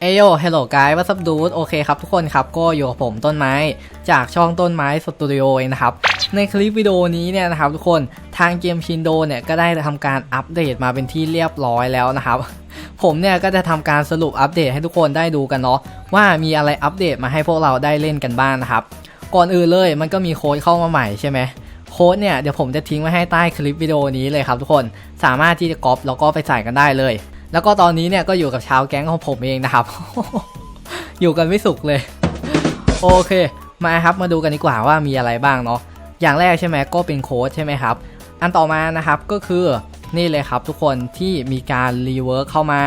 เอโยเฮลโลไกด์วัสดูดโอเคครับทุกคนครับก็อยู่กับผมต้นไม้ จากช่องต้นไม้สตูดิโอเองนะครับ ในคลิปวิดีโอนี้เนี่ยนะครับทุกคนทางเกมชินโดเนี่ยก็ได้ทำการอัปเดตมาเป็นที่เรียบร้อยแล้วนะครับ ผมเนี่ยก็จะทำการสรุปอัปเดตให้ทุกคนได้ดูกันเนาะว่ามีอะไรอัปเดตมาให้พวกเราได้เล่นกันบ้างนะครับ ก่อนอื่นเลยมันก็มีโค้ดเข้ามาใหม่ใช่ไหมโค้ดเนี่ยเดี๋ยวผมจะทิ้งไว้ให้ใต้คลิปวิดีโอนี้เลยครับทุกคนสามารถที่จะก๊อปแล้วก็ไปใส่กันได้เลย แล้วก็ตอนนี้เนี่ยก็อยู่กับชาวแก๊งของผมเองนะครับ อยู่กันไม่สุขเลย โอเค มาครับมาดูกันดีกว่าว่ามีอะไรบ้างเนาะ อย่างแรกใช่ไหมก็เป็นโค้ดใช่ไหมครับ อันต่อมานะครับก็คือนี่เลยครับทุกคนที่มีการรีเวิร์กเข้ามา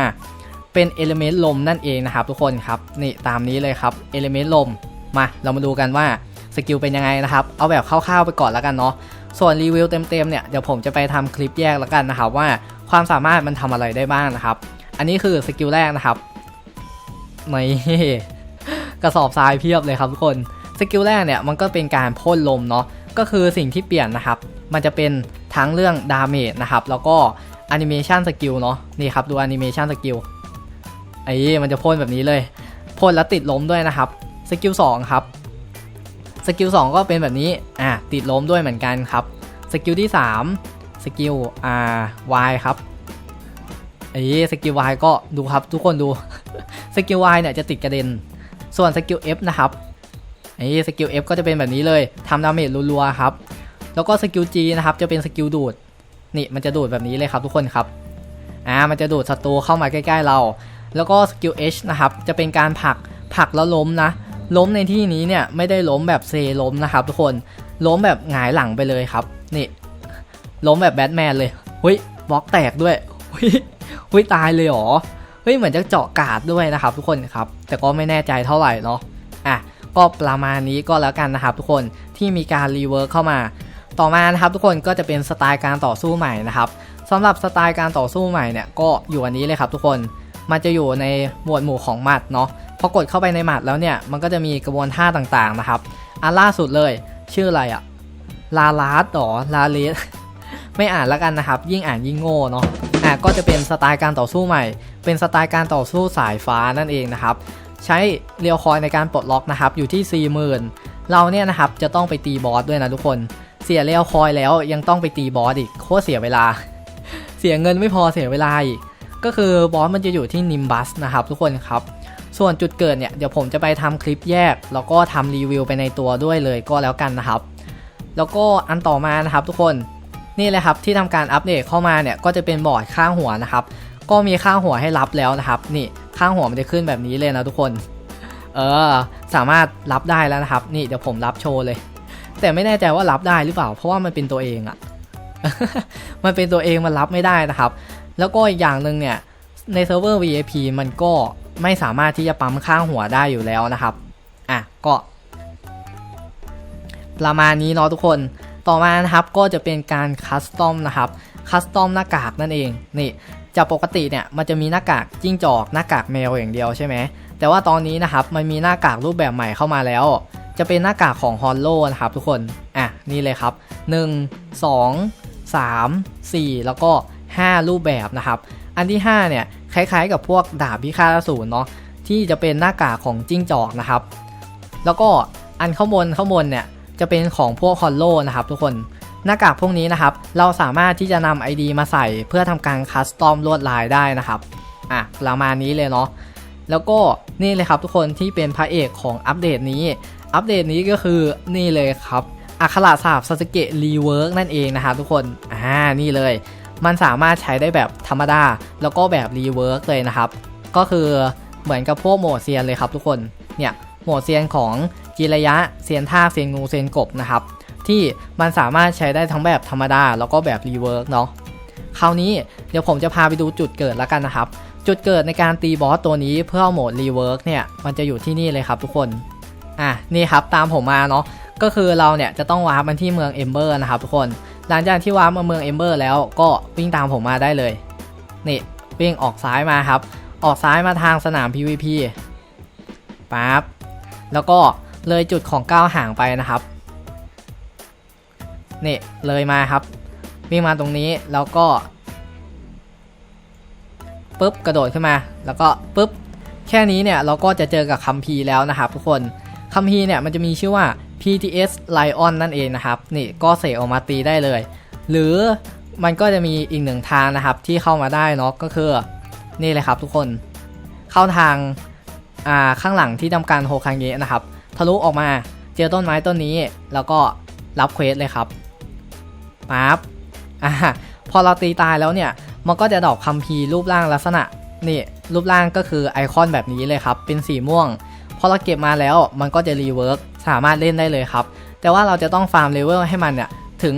เป็นเอลิเมนต์ลมนั่นเองนะครับทุกคนครับนี่ตามนี้เลยครับเอลิเมนต์ลมมาเรามาดูกันว่าสกิลเป็นยังไงนะครับ เอาแบบคร่าวๆไปก่อนแล้วกันเนาะส่วนรีวิวเต็มๆเนี่ยเดี๋ยวผมจะไปทำคลิปแยกแล้วกันนะครับว่า ความสามารถมันทำอะไรได้บ้างนะครับ อันนี้คือสกิลแรกนะครับนี่กระสอบทรายเพียบเลยครับทุกคนสกิลแรกเนี่ยมันก็เป็นการพ่นลมเนาะก็คือสิ่งที่เปลี่ยนนะครับ มันจะเป็นทั้งเรื่องดาเมจนะครับ แล้วก็แอนิเมชันสกิลเนาะนี่ครับดูแอนิเมชันสกิลไอ้มันจะพ่นแบบนี้เลยพ่นแล้วติดล้มด้วยนะครับสกิล2ครับสกิล2ก็เป็นแบบนี้อะติดล้มด้วยเหมือนกันครับสกิลที่ 3 สกิล R Y ครับไอ้สกิล Y ก็ดูครับทุกคนดู สกิล Y เนี่ยจะติดกระเด็น ส่วนสกิล F นะครับไอ้สกิล F ก็จะเป็นแบบนี้เลยทำดาเมจรัวๆครับ แล้วก็สกิล G นะครับจะเป็นสกิลดูด นี่มันจะดูดแบบนี้เลยครับทุกคนครับ อ่า มันจะดูดศัตรูเข้ามาใกล้ ๆ เรา แล้วก็สกิล H นะครับจะเป็นการผลักผลักแล้วล้มนะ ล้มในที่นี้เนี่ยไม่ได้ล้มแบบเซล้มนะครับทุกคน ล้มแบบหงายหลังไปเลยครับ นี่ ล้มแบบแบทแมนเลยเฮ้ยบล็อกแตกด้วยเฮ้ยเฮ้ยตายเลยหรอเฮ้ยเหมือนจะเจาะกาดด้วยนะครับทุกคนครับ แต่ก็ไม่แน่ใจเท่าไหร่เนาะอะก็ประมาณนี้ก็แล้วกันนะครับทุกคนที่มีการรีเวิร์กเข้ามา ต่อมานะครับทุกคนก็จะเป็นสไตล์การต่อสู้ใหม่นะครับสำหรับสไตล์การต่อสู้ใหม่เนี่ยก็อยู่อันนี้เลยครับทุกคนมันจะอยู่ในหมวดหมู่ของหมัดเนาะพอกดเข้าไปในหมัดแล้วเนี่ยมันก็จะมีกระบวนท่าต่างๆนะครับอันล่าสุดเลยชื่ออะไรอะลาลาสหรอลาเลส ไม่อ่านแล้วกันนะครับ ยิ่งอ่านยิ่งโง่เนาะอะก็จะเป็นสไตล์การต่อสู้ใหม่ เป็นสไตล์การต่อสู้สายฟ้านั่นเองนะครับ ใช้เรียวคอยในการปลดล็อกนะครับอยู่ที่ 40,000 เราเนี่ยนะครับจะต้องไปตีบอสด้วยนะทุกคน เสียเรียวคอยแล้วยังต้องไปตีบอสอีกโคตรเสียเวลา เสียเงินไม่พอเสียเวลาอีกก็คือบอสมันจะอยู่ที่นิมบัสนะครับทุกคนครับ ส่วนจุดเกิดเนี่ยเดี๋ยวผมจะไปทำคลิปแยก แล้วก็ทำรีวิวไปในตัวด้วยเลยก็แล้วกันนะครับ แล้วก็อันต่อมานะครับทุกคน นี่เลยครับที่ทำการอัปเดตเข้ามาเนี่ยก็จะเป็นบอร์ดข้างหัวนะครับ ก็มีข้างหัวให้รับแล้วนะครับนี่ข้างหัวมันจะขึ้นแบบนี้เลยนะทุกคน เออ สามารถรับได้แล้วนะครับ นี่เดี๋ยวผมรับโชว์เลย แต่ไม่แน่ใจว่ารับได้หรือเปล่า เพราะว่ามันเป็นตัวเองอะมันเป็นตัวเองมันรับไม่ได้นะครับ แล้วก็อีกอย่างหนึ่งเนี่ยในเซิร์ฟเวอร์ VIP มันก็ไม่สามารถที่จะปั๊มข้างหัวได้อยู่แล้วนะครับ อะก็ ประมาณนี้เนาะทุกคน ต่อมานะครับก็จะเป็นการคัสตอมนะครับคัสตอมหน้ากากนั่นเองนี่จากปกติเนี่ยมันจะมีหน้ากากจิ้งจอกหน้ากากแมวอย่างเดียวใช่ไหมแต่ว่าตอนนี้นะครับมันมีหน้ากากรูปแบบใหม่เข้ามาแล้ว จะเป็นหน้ากากของฮอนโลนะครับทุกคนอะนี่เลยครับ 1 2 3 4 แล้วก็ 5 รูปแบบนะครับ อันที่ 5 เนี่ย คล้ายๆ กับพวกดาบพิฆาตอสูรเนาะที่จะเป็นหน้ากากของจิ้งจอกนะครับ แล้วก็อันข้างบนข้างบนเนี่ย จะเป็นของพวกฮอลโลนะครับทุกคนหน้ากากพวกนี้นะครับ เราสามารถที่จะนำ ID มาใส่เพื่อทำการคัสตอมลวดลายได้นะครับอะประมาณนี้เลยเนาะแล้วก็นี่เลยครับทุกคนที่เป็นพระเอกของอัปเดตนี้ อัปเดตนี้ก็คือนี่เลยครับอัคระสาบซาสเกะรีเวิร์กนั่นเองนะครับทุกคนอ่านี่เลย มันสามารถใช้ได้แบบธรรมดา แล้วก็แบบรีเวิร์กเลยนะครับ ก็คือเหมือนกับพวกโหมดเซียนเลยครับทุกคนเนี่ยโหมดเซียนของ จิระยะเซียนท่าเซียนงูเซียนกบนะครับที่มันสามารถใช้ได้ทั้งแบบธรรมดา แล้วก็แบบรีเวิร์กเนาะคราวนี้เดี๋ยวผมจะพาไปดูจุดเกิดแล้วกันนะครับ จุดเกิดในการตีบอสตัวนี้เพื่อโหมดรีเวิร์กเนี่ยมันจะอยู่ที่นี่เลยครับทุกคนอะนี่ครับตามผมมาเนาะก็คือเราเนี่ยจะต้องวาร์ปมันที่เมืองเอมเบอร์นะครับทุกคนหลังจากที่วาร์ปมาเมืองเอมเบอร์แล้วก็วิ่งตามผมมาได้เลยนี่วิ่งออกซ้ายมาครับ ออกซ้ายมาทางสนาม PVP ปั๊บแล้วก็ เลยจุดของก้าวห่างไปนะครับนี่เลยมาครับวิ่งมาตรงนี้แล้วก็ปุ๊บกระโดดขึ้นมา แล้วก็ปุ๊บแค่นี้เนี่ยเราก็จะเจอกับคัมภีร์แล้วนะครับ ทุกคนคัมภีร์เนี่ยมันจะมีชื่อว่า PTS Lion นั่นเองนะครับนี่ก็เสกออกมาตีได้เลย หรือมันก็จะมีอีกหนึ่งทางนะครับที่เข้ามาได้เนาะก็คือนี่เลยครับทุกคนเข้าทางอ่าข้างหลังที่ทำการโฮคังเงะนะครับ ทะลุออกมาเจอต้นไม้ต้นนี้ แล้วก็รับเควสเลยครับปั๊บอ่าพอเราตีตายแล้วเนี่ย มันก็จะดอกคัมภีร์รูปร่างลักษณะนี่รูปร่างก็คือไอคอนแบบนี้เลยครับ เป็นสีม่วง พอเราเก็บมาแล้วมันก็จะรีเวิร์กสามารถเล่นได้เลยครับ แต่ว่าเราจะต้องฟาร์มเลเวลให้มันเนี่ยถึง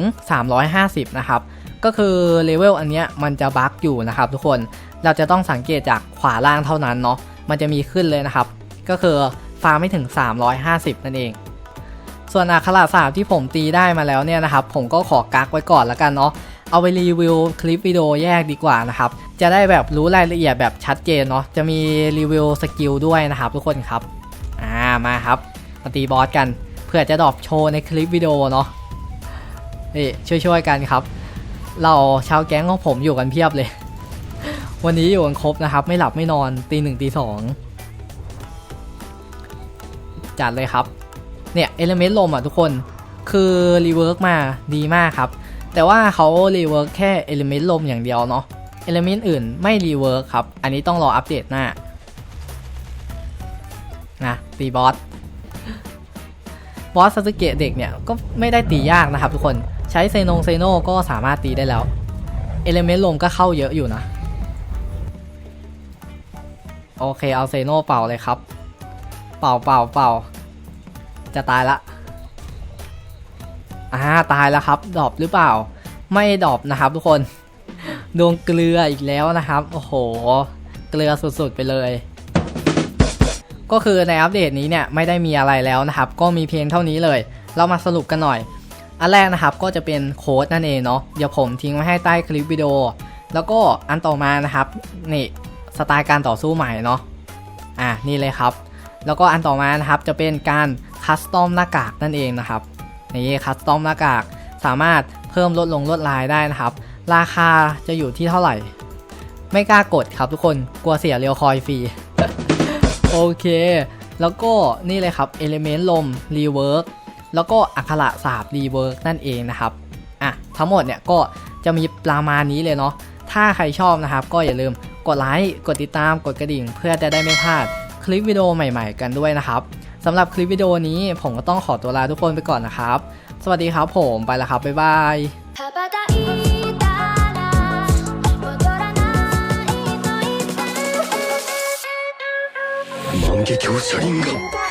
350 นะครับ ก็คือเลเวลอันเนี้ยมันจะบั๊กอยู่นะครับทุกคน เราจะต้องสังเกตจากขวาล่างเท่านั้นเนาะ มันจะมีขึ้นเลยนะครับ ก็คือ ฟาร์มไม่ถึง 350 นั่นเอง ส่วนอัคราศาสตร์ที่ผมตีได้มาแล้วเนี่ยนะครับ ผมก็ขอกักไว้ก่อนแล้วกันเนาะเอาไปรีวิวคลิปวิดีโอแยกดีกว่านะครับ จะได้แบบรู้รายละเอียดแบบชัดเจนเนาะจะมีรีวิวสกิลด้วยนะครับทุกคนครับอ่ามาครับมาตีบอสกันเพื่อจะดรอปโชว์ในคลิปวิดีโอเนาะนี่ช่วยๆกันครับ เราชาวแก๊งของผมอยู่กันเพียบเลย วันนี้อยู่กันครบนะครับ ไม่หลับไม่นอนตีหนึ่งตีสอง จัดเลยครับ เนี่ยเอลเมนต์ลมอะทุกคนคือรีเวิร์กมาดีมากครับ แต่ว่าเขารีเวิร์กแค่เอลิเมนต์ลมอย่างเดียวเนาะเอลิเมนต์อื่นไม่รีเวิร์กครับ อันนี้ต้องรออัปเดตหน้านะตีบอสบอสซาสึเกะเด็กเนี่ย ก็ไม่ได้ตียากนะครับทุกคนใช้เซโนงเซโนก็สามารถตีได้แล้วเอลิเมนต์ลมก็เข้าเยอะอยู่นะ โอเคเอาเซโนเป่าเลยครับ เป่าเป่าเป่าจะตายละอ่าตายแล้วครับดรอปหรือเปล่า ไม่ดรอปนะครับทุกคนดวงเกลืออีกแล้วนะครับ โอ้โห เกลือสุดๆไปเลย ก็คือในอัปเดตนี้เนี่ยไม่ได้มีอะไรแล้วนะครับ ก็มีเพียงเท่านี้เลย เรามาสรุปกันหน่อย อันแรกนะครับก็จะเป็นโค้ดนั่นเองเนาะเดี๋ยวผมทิ้งไว้ให้ใต้คลิปวิดีโอ แล้วก็อันต่อมานะครับ นี่สไตล์การต่อสู้ใหม่เนาะอ่านี่เลยครับ แล้วก็อันต่อมานะครับจะเป็นการคัสตอมหน้ากากนั่นเองนะครับนี่คัสตอมหน้ากากสามารถเพิ่มลดลงลดลายได้นะครับ ราคาจะอยู่ที่เท่าไหร่ ไม่กล้ากดครับทุกคนกลัวเสียเรียวคอยฟรีโอเค แล้วก็นี่เลยครับ Element ลม Rework แล้วก็อักขระศาสตร์ Rework นั่นเองนะครับอะทั้งหมดเนี่ยก็จะมีประมาณนี้เลยเนาะถ้าใครชอบนะครับ ก็อย่าลืมกดไลค์กดติดตามกดกระดิ่ง เพื่อจะได้ไม่พลาด คลิปวิดีโอใหม่ๆกันด้วยนะครับสำหรับคลิปวิดีโอนี้ผมก็ต้องขอตัวลาทุกคนไปก่อนนะครับ สวัสดีครับผมไปแล้วครับ บ๊ายบาย万華鏡車輪が